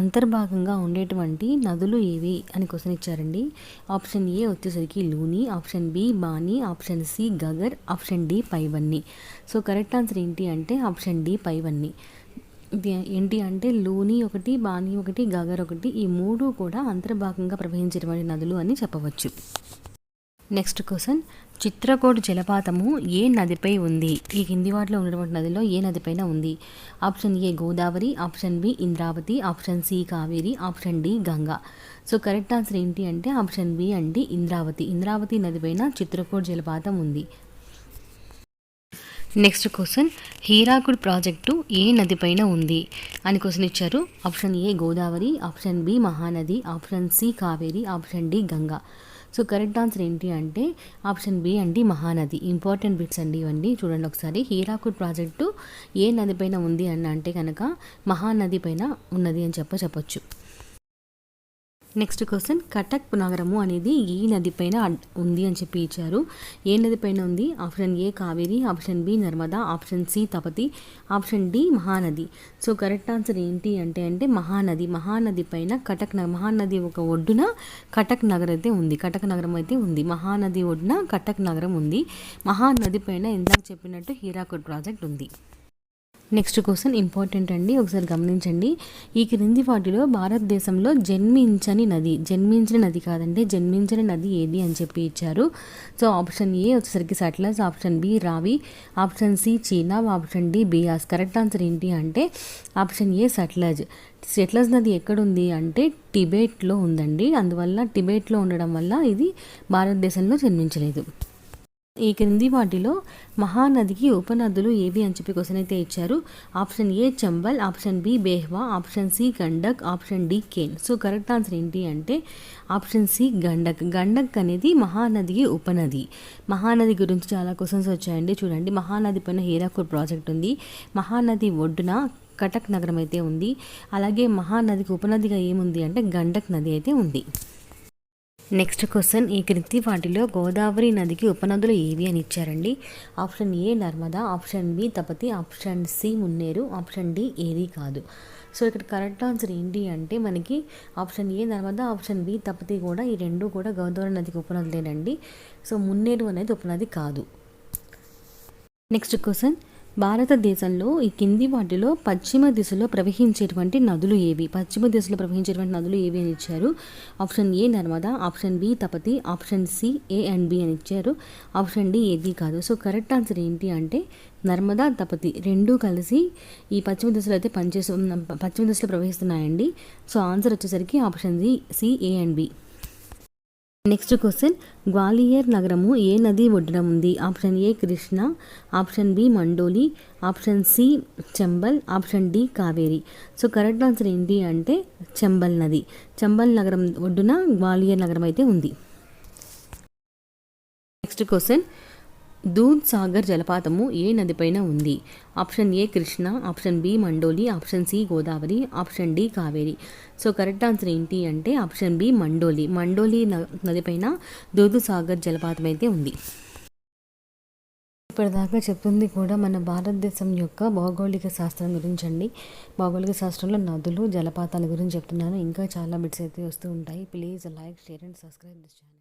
అంతర్భాగంగా ఉండేటువంటి నదులు ఏవి అని క్వశ్చన్ ఇచ్చారండి. ఆప్షన్ ఏ వచ్చేసరికి Luni option B Bani option C Ghaggar option D పైవన్ని. So correct answer ఏంటి అంటే ఆప్షన్ డి పైవన్ని. ఏంటి అంటే లూని ఒకటి బాని ఒకటి గగర్ ఒకటి ఈ మూడు కూడా అంతర్భాగంగా ప్రవహించేటువంటి నదులు అని చెప్పవచ్చు. నెక్స్ట్ క్వశ్చన్ చిత్రకోట్ జలపాతము ఏ నదిపై ఉంది? ఈ కింది వాటిలో ఉన్నటువంటి నదిలో ఏ నదిపైన ఉంది? Option A Godavari. Option B Indravati. Option C Kaveri. Option D Ganga. So correct answer ఏంటి అంటే ఆప్షన్ బి అండి ఇంద్రావతి. ఇంద్రావతి నదిపైన చిత్రకోట్ జలపాతం ఉంది. నెక్స్ట్ క్వశ్చన్ హీరాకుడ్ ప్రాజెక్టు ఏ నదిపైన ఉంది? అని క్వశ్చన్ ఇచ్చారు. Option A Godavari. Option B Mahanadi. Option C Kaveri. Option D Ganga. So correct answer ఏంటి అంటే ఆప్షన్ బి అండి మహానది. ఇంపార్టెంట్ బిట్స్ అండి ఇవన్నీ. చూడండి ఒకసారి. హీరాకుడ్ ప్రాజెక్టు ఏ నది పైన ఉంది అని అంటే కనుక మహానది పైన ఉన్నది అని చెప్ప చెప్పొచ్చు. నెక్స్ట్ క్వశ్చన్ కటక్ నగరము అనేది ఈ నది పైన ఉంది అని చెప్పి ఇచ్చారు. ఏ నది పైన ఉంది? Option A Kaveri option B Narmada option C Tapati option D Mahanadi so correct answer ఏంటి అంటే అంటే మహానది మహానది పైన కటక్ మహానది ఒక ఒడ్డున కటక్ నగర్ అయితే ఉంది. కటక్ నగరం అయితే ఉంది. మహానది ఒడ్డున కటక్ నగరం ఉంది. మహానది పైన ఇందాక చెప్పినట్టు హీరాకుడ్ ప్రాజెక్ట్ ఉంది. నెక్స్ట్ క్వశ్చన్ ఇంపార్టెంట్ అండి ఒకసారి గమనించండి. ఈ క్రింది వాటిలో భారతదేశంలో జన్మించని నది జన్మించిన నది కాదండి జన్మించని నది ఏది అని చెప్పి ఇచ్చారు. సో ఆప్షన్ ఏ వచ్చేసరికి Sutlej option B Ravi option C Chenab option D Beas. Correct answer ఏంటి అంటే ఆప్షన్ ఏ సట్లజ్ సెట్లస్ నది ఎక్కడుంది అంటే టిబెట్లో ఉందండి. అందువల్ల టిబెట్లో ఉండడం వల్ల ఇది భారతదేశంలో జన్మించలేదు. ఈ క్రింది వాటిలో మహానదికి ఉపనదులు ఏవి అని చెప్పి క్వశ్చన్ అయితే ఇచ్చారు. Option A Chambal option B Betwa option C Gandak option D Ken so correct answer ఏంటి అంటే ఆప్షన్ సి గండక్ గండక్ అనేది మహానదికి ఉపనది. మహానది గురించి చాలా క్వశ్చన్స్ వచ్చాయండి. చూడండి మహానది పైన హీరాకూర్ ప్రాజెక్ట్ ఉంది. మహానది ఒడ్డున కటక్ నగరం అయితే ఉంది. అలాగే మహానదికి ఉపనదిగా ఏముంది అంటే గండక్ నది అయితే ఉంది. నెక్స్ట్ క్వశ్చన్ ఈ క్రింది వాటిలో గోదావరి నదికి ఉపనదులు ఏవి అని ఇచ్చారండి? Option A Narmada option B Tapati option C Munneru option D ఏది కాదు. సో ఇక్కడ కరెక్ట్ ఆన్సర్ ఏంటి అంటే మనకి option A Narmada option B Tapati కూడా ఈ రెండు కూడా గోదావరి నదికి ఉపనదులేనండి. సో మున్నేరు అనేది ఉపనది కాదు. నెక్స్ట్ క్వశ్చన్ భారతదేశంలో ఈ కింది వాటిలో పశ్చిమ దిశలో ప్రవహించేటువంటి నదులు ఏవి? పశ్చిమ దిశలో ప్రవహించేటువంటి నదులు ఏవి అని ఇచ్చారు? Option A Narmada option B Tapati option C A and B అని ఇచ్చారు. ఆప్షన్ డి ఏది కాదు. సో కరెక్ట్ ఆన్సర్ ఏంటి అంటే నర్మదా తపతి రెండూ కలిసి ఈ పశ్చిమ దిశలో అయితే పనిచేస్తు పశ్చిమ దిశలో ప్రవహిస్తున్నాయండి. సో ఆన్సర్ వచ్చేసరికి option C C A and B. Next question Gwalior నగరము ఏ నది ఒడ్డున ఉంది? Option A Krishna. Option B Mandovi. Option C Chambal. Option D Kaveri. So correct answer ఏంటి అంటే చంబల్ నది. చంబల్ నగరం ఒడ్డున గ్వాలియర్ నగరం అయితే ఉంది. నెక్స్ట్ క్వశ్చన్ దూద్ సాగర్ జలపాతము ఏ నదిపైన ఉంది? Option A Krishna option B Mandovi option C Godavari option D Kaveri. So correct answer ఏంటి అంటే ఆప్షన్ బి మండోలి. మండోలి నదిపైన దూద్ సాగర్ జలపాతం అయితే ఉంది. ఇప్పటిదాకా చెప్తుంది కూడా మన భారతదేశం యొక్క భౌగోళిక శాస్త్రం గురించి అండి భౌగోళిక శాస్త్రంలో నదులు జలపాతాల గురించి చెప్తున్నాను. ఇంకా చాలా బిట్స్ అయితే వస్తూ ఉంటాయి. Please like share and subscribe this channel